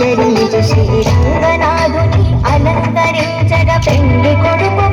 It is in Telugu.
ఆచరించు శ్రీరంగనాథుని అలంకరించగ పెళ్ళి కొడుకు